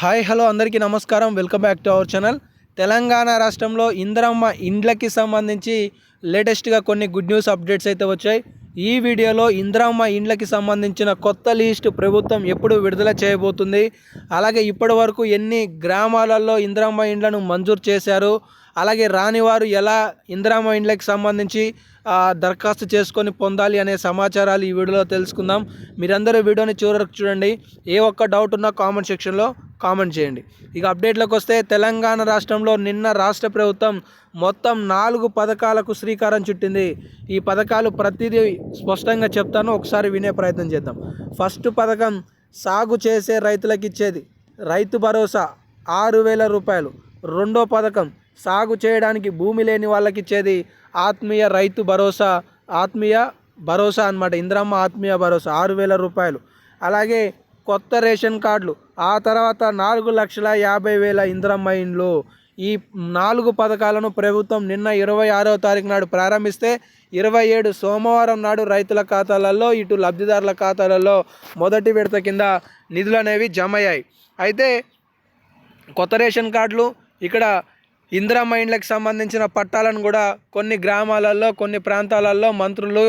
Hi hello అందరికీ నమస్కారం. Welcome back to our channel. Telangana రాష్ట్రంలో ఇందిరమ్మ ఇండ్లకి సంబంధించి లేటెస్ట్గా కొన్ని గుడ్ న్యూస్ అప్డేట్స్ అయితే వచ్చాయి. ఈ వీడియోలో ఇందిరమ్మ ఇండ్లకి సంబంధించిన కొత్త లిస్ట్ ప్రభుత్వం ఎప్పుడు విడుదల చేయబోతుంది. అలాగే ఇప్పటి వరకు ఎన్ని గ్రామాలలో ఇందిరమ్మ ఇండ్లను మంజూరు చేశారు. అలాగే రాని వారు ఎలా ఇందిరమ్మ ఇండ్లకి సంబంధించి దరఖాస్తు చేసుకొని పొందాలి అనే సమాచారాలు ఈ వీడియోలో తెలుసుకుందాం. మీరందరూ వీడియోని చివరకు చూడండి. ఏ ఒక్క డౌట్ ఉన్నా కామెంట్ సెక్షన్లో కామెంట్ చేయండి. ఇక అప్డేట్లోకి వస్తే తెలంగాణ రాష్ట్రంలో నిన్న రాష్ట్ర ప్రభుత్వం మొత్తం నాలుగు పథకాలకు శ్రీకారం చుట్టింది. ఈ పథకాలు ప్రతిదీ స్పష్టంగా చెప్తాను ఒకసారి వినే ప్రయత్నం చేద్దాం. ఫస్ట్ పథకం సాగు చేసే రైతులకు ఇచ్చేది రైతు భరోసా ఆరు వేల రూపాయలు. రెండో పథకం సాగు చేయడానికి భూమి లేని వాళ్ళకి ఇచ్చేది ఆత్మీయ రైతు భరోసా ఆత్మీయ భరోసా అన్నమాట. ఇంద్రమ్మ ఆత్మీయ భరోసా ఆరు వేల రూపాయలు. అలాగే కొత్త రేషన్ కార్డులు. ఆ తర్వాత నాలుగు లక్షల యాభై వేల ఇంద్రమ్మ ఇండ్లు ఈ నాలుగు పథకాలను ప్రభుత్వం నిన్న ఇరవై ఆరో తారీఖు నాడు ప్రారంభిస్తే ఇరవై ఏడు సోమవారం నాడు రైతుల ఖాతాలలో ఇటు లబ్ధిదారుల ఖాతాలలో మొదటి విడత కింద నిధులు అనేవి జమ అయ్యాయి అయితే కొత్త రేషన్ కార్డులు ఇక్కడ ఇందిరా మైండ్లకు సంబంధించిన పట్టాలను కూడా కొన్ని గ్రామాలలో కొన్ని ప్రాంతాలలో మంత్రులు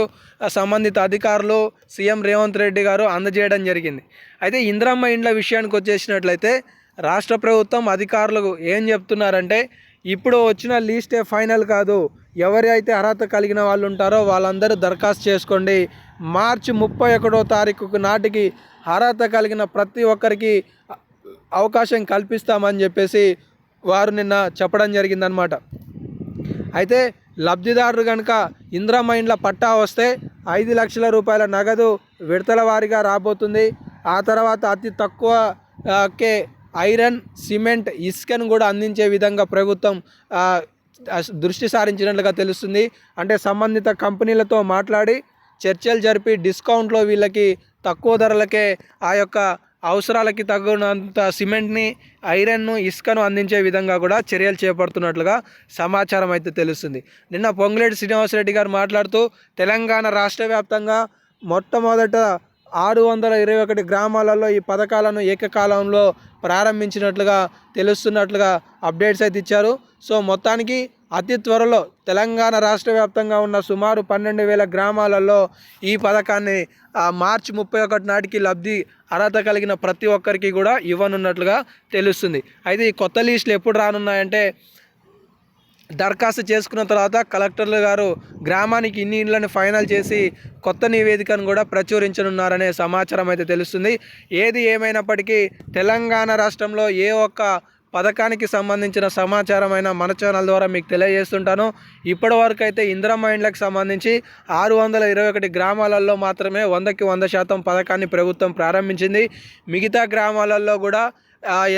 సంబంధిత అధికారులు సీఎం రేవంత్ రెడ్డి గారు అందజేయడం జరిగింది. అయితే ఇందిరమ్మ ఇండ్ల విషయానికి వచ్చేసినట్లయితే రాష్ట్ర ప్రభుత్వం అధికారులకు ఏం చెప్తున్నారంటే ఇప్పుడు వచ్చిన లీస్టే ఫైనల్ కాదు. ఎవరి అయితే అర్హత కలిగిన వాళ్ళు ఉంటారో వాళ్ళందరూ దరఖాస్తు చేసుకోండి. మార్చి ముప్పై ఒకటో తారీఖు నాటికి అర్హత కలిగిన ప్రతి ఒక్కరికి అవకాశం కల్పిస్తామని చెప్పేసి వారు నిన్న చెప్పడం జరిగిందనమాట అయితే లబ్ధిదారుడు కనుక ఇందిరమ్మ మైండ్ల పట్టా వస్తే ఐదు లక్షల రూపాయల నగదు విడతల వారీగా రాబోతుంది. ఆ తర్వాత అతి తక్కువ కే ఐరన్ సిమెంట్ ఇసుకను కూడా అందించే విధంగా ప్రభుత్వం దృష్టి సారించినట్లుగా తెలుస్తుంది. అంటే సంబంధిత కంపెనీలతో మాట్లాడి చర్చలు జరిపి డిస్కౌంట్లో వీళ్ళకి తక్కువ ధరలకే ఆ యొక్క అవసరాలకి తగినంత సిమెంట్ని ఐరన్ను ఇసుకను అందించే విధంగా కూడా చర్యలు చేపడుతున్నట్లుగా సమాచారం అయితే తెలుస్తుంది. నిన్న పొంగులేటి శ్రీనివాసరెడ్డి గారు మాట్లాడుతూ తెలంగాణ రాష్ట్ర వ్యాప్తంగా మొట్టమొదట ఆరు వందల ఇరవై ఒకటి గ్రామాలలో ఈ పథకాలను ఏకకాలంలో ప్రారంభించినట్లుగా తెలుస్తున్నట్లుగా అప్డేట్స్ అయితే ఇచ్చారు. సో మొత్తానికి అతి త్వరలో తెలంగాణ రాష్ట్ర వ్యాప్తంగా ఉన్న సుమారు పన్నెండు వేల గ్రామాలలో ఈ పథకాన్ని మార్చి ముప్పై ఒకటి నాటికి లబ్ధి అర్హత కలిగిన ప్రతి ఒక్కరికి కూడా ఇవ్వనున్నట్లుగా తెలుస్తుంది. అయితే ఈ కొత్త లీస్టులు ఎప్పుడు రానున్నాయంటే దరఖాస్తు చేసుకున్న తర్వాత కలెక్టర్లు గారు గ్రామానికి ఇన్ని ఇళ్ళను ఫైనల్ చేసి కొత్త నివేదికను కూడా ప్రచురించనున్నారనే సమాచారం అయితే తెలుస్తుంది. ఏది ఏమైనప్పటికీ తెలంగాణ రాష్ట్రంలో ఏ ఒక్క పథకానికి సంబంధించిన సమాచారమైన మన ఛానల్ ద్వారా మీకు తెలియజేస్తుంటాను. ఇప్పటి వరకు అయితే ఇందిరమ్మ ఇండ్లకు సంబంధించి ఆరు వందల ఇరవై ఒకటి గ్రామాలలో మాత్రమే వందకి వంద శాతం పథకాన్ని ప్రభుత్వం ప్రారంభించింది. మిగతా గ్రామాలలో కూడా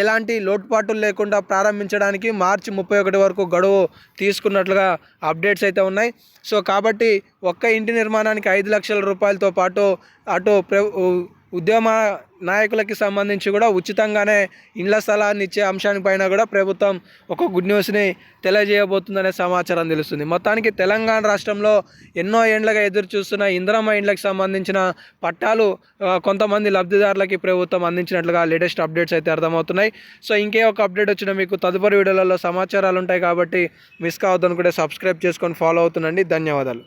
ఎలాంటి లోటుపాట్లు లేకుండా ప్రారంభించడానికి మార్చి ముప్పై ఒకటి వరకు గడువు తీసుకున్నట్లుగా అప్డేట్స్ అయితే ఉన్నాయి. సో కాబట్టి ఒక్క ఇంటి నిర్మాణానికి ఐదు లక్షల రూపాయలతో పాటు అటు ప్ర ఉద్యమ నాయకులకి సంబంధించి కూడా ఉచితంగానే ఇండ్ల స్థలాన్ని ఇచ్చే అంశానిపైన కూడా ప్రభుత్వం ఒక గుడ్ న్యూస్ని తెలియజేయబోతుందనే సమాచారం తెలుస్తుంది. మొత్తానికి తెలంగాణ రాష్ట్రంలో ఎన్నో ఏండ్లుగా ఎదురు చూస్తున్న ఇంద్రమ్మ ఇండ్లకు సంబంధించిన పట్టాలు కొంతమంది లబ్ధిదారులకి ప్రభుత్వం అందించినట్లుగా లేటెస్ట్ అప్డేట్స్ అయితే అర్థమవుతున్నాయి. సో ఇంకే ఒక అప్డేట్ వచ్చినా మీకు తదుపరి వీడియోలలో సమాచారాలు ఉంటాయి కాబట్టి మిస్ కావద్దనుకుంటే సబ్స్క్రైబ్ చేసుకొని ఫాలో అవుతుండండి. ధన్యవాదాలు.